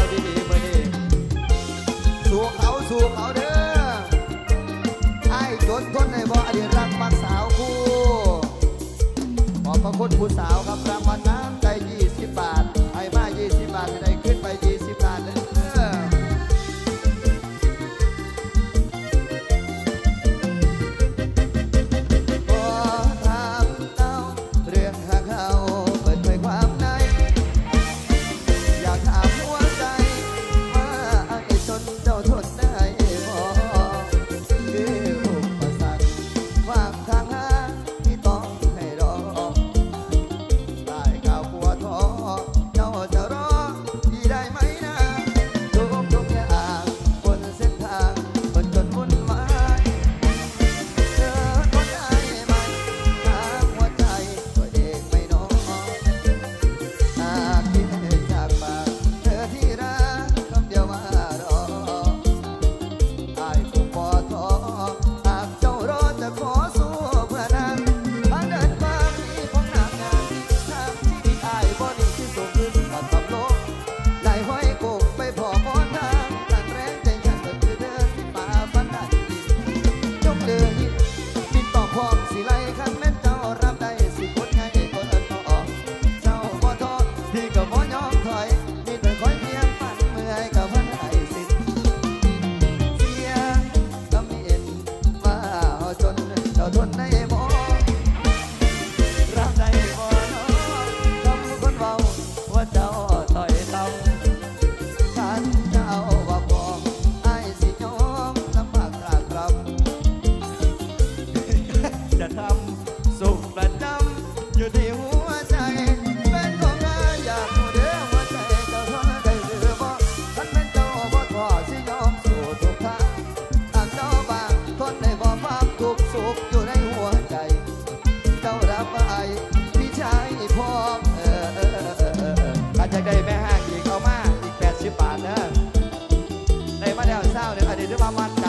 เอาดีมาดีสู่เขาสู่เขาเด้อไอ้จนทนในบ่อดีตรักมักสาวคู่ ขอบพระคุณผู้สาวครับรางวัลนะ sao để phải đến với ba mặt